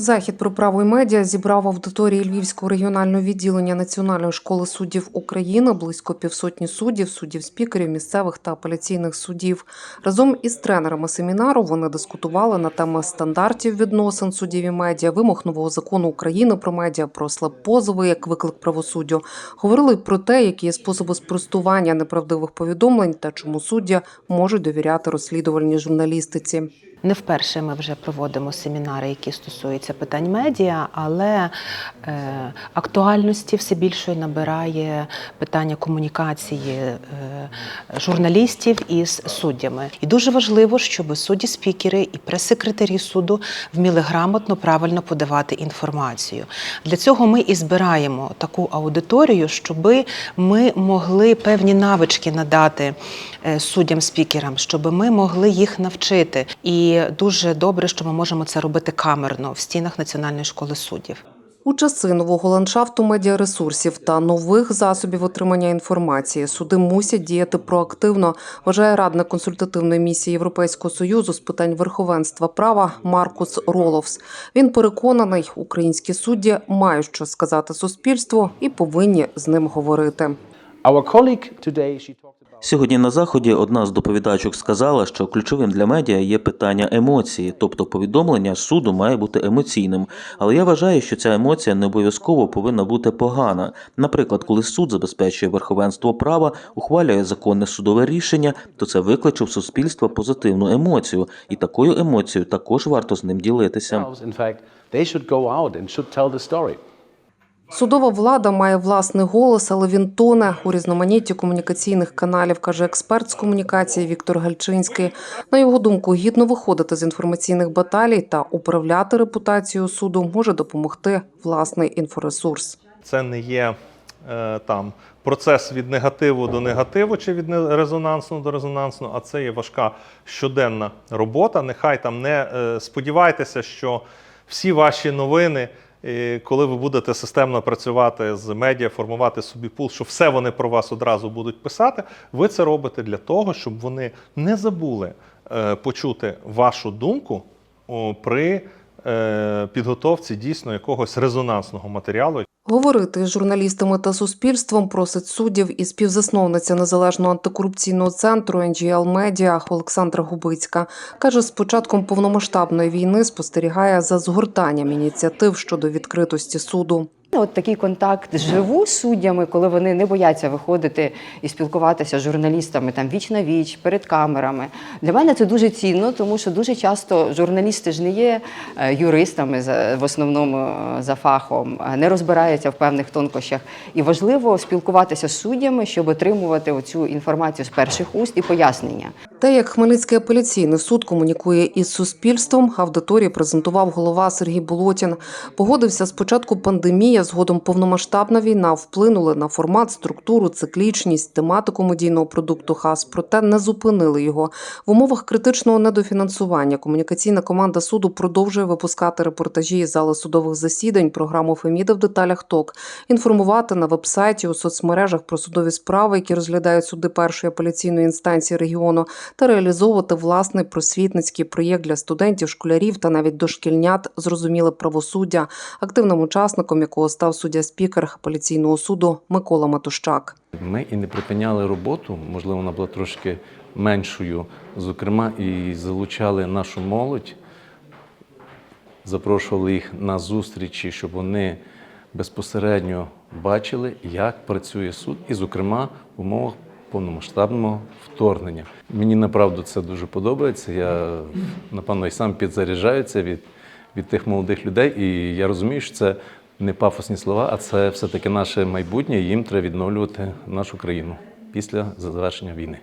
Захід про право і медіа зібрав аудиторії Львівського регіонального відділення Національної школи суддів України близько півсотні суддів, суддів спікерів місцевих та апеляційних судів. Разом із тренерами семінару вони дискутували на теми стандартів відносин суддів і медіа, вимог нового закону України про медіа, про слаб позови як виклик правосуддю. Говорили про те, які є способи спростування неправдивих повідомлень та чому суддя можуть довіряти розслідувальній журналістиці. Не вперше ми вже проводимо семінари, які стосуються питань медіа, але е, актуальності все більшої набирає питання комунікації е, журналістів із суддями. І дуже важливо, щоб судді-спікери і прес-секретарі суду вміли грамотно, правильно подавати інформацію. Для цього ми і збираємо таку аудиторію, щоб ми могли певні навички надати е, суддям-спікерам, щоб ми могли їх навчити. І дуже добре, що ми можемо це робити камерно в стінах Національної школи суддів. У часи нового ландшафту медіаресурсів та нових засобів отримання інформації суди мусять діяти проактивно, вважає радник консультативної місії Європейського союзу з питань верховенства права Маркус Роловс. Він переконаний, українські судді мають що сказати суспільству і повинні з ним говорити. Our colleague today, she Сьогодні на заході одна з доповідачок сказала, що ключовим для медіа є питання емоції, тобто повідомлення суду має бути емоційним. Але я вважаю, що ця емоція не обов'язково повинна бути погана. Наприклад, коли суд забезпечує верховенство права, ухвалює законне судове рішення, то це викличе в суспільство позитивну емоцію, і такою емоцією також варто з ним ділитися. Судова влада має власний голос, але він тоне у різноманітті комунікаційних каналів, каже експерт з комунікації Віктор Гальчинський. На його думку, гідно виходити з інформаційних баталій та управляти репутацією суду може допомогти власний інфоресурс. Це не є е, там процес від негативу до негативу чи від резонансного до резонансного, а це є важка щоденна робота. Нехай там не е, сподівайтеся, що всі ваші новини, е, коли ви будете системно працювати з медіа, формувати собі пул, що все вони про вас одразу будуть писати. Ви це робите для того, щоб вони не забули е, почути вашу думку при е, підготовці дійсно якогось резонансного матеріалу. Говорити з журналістами та суспільством просить суддів і співзасновниця незалежного антикорупційного центру NGL Media Олександра Губицька. Каже, з початком повномасштабної війни спостерігає за згортанням ініціатив щодо відкритості суду. От такий контакт живу з суддями, коли вони не бояться виходити і спілкуватися з журналістами там віч на віч перед камерами. Для мене це дуже цінно, тому що дуже часто журналісти ж не є е, юристами в основному е, за фахом, е, не розбираються в певних тонкощах. І важливо спілкуватися з суддями, щоб отримувати оцю інформацію з перших уст і пояснення. Те, як Хмельницький апеляційний суд комунікує із суспільством, аудиторії презентував голова Сергій Болотін. Погодився спочатку пандемія, згодом повномасштабна війна вплинули на формат, структуру, циклічність, тематику медійного продукту ХАС, проте не зупинили його. В умовах критичного недофінансування комунікаційна команда суду продовжує випускати репортажі із зали судових засідань, програму Феміда в деталях ТОК, інформувати на вебсайті у соцмережах про судові справи, які розглядають суди першої апеляційної інстанції регіону, та реалізовувати власний просвітницький проєкт для студентів, школярів та навіть дошкільнят зрозуміле правосуддя, активним учасником якого став суддя-спікер апеляційного суду Микола Матущак. Ми і не припиняли роботу, можливо, вона була трошки меншою, зокрема, і залучали нашу молодь, запрошували їх на зустрічі, щоб вони безпосередньо бачили, як працює суд, і, зокрема, в умовах повномасштабного вторгнення. Мені направду це дуже подобається. Я, напевно, і сам підзаряджаюся від, від тих молодих людей, і я розумію, що це не пафосні слова, а це все-таки наше майбутнє, їм треба відновлювати нашу країну після завершення війни.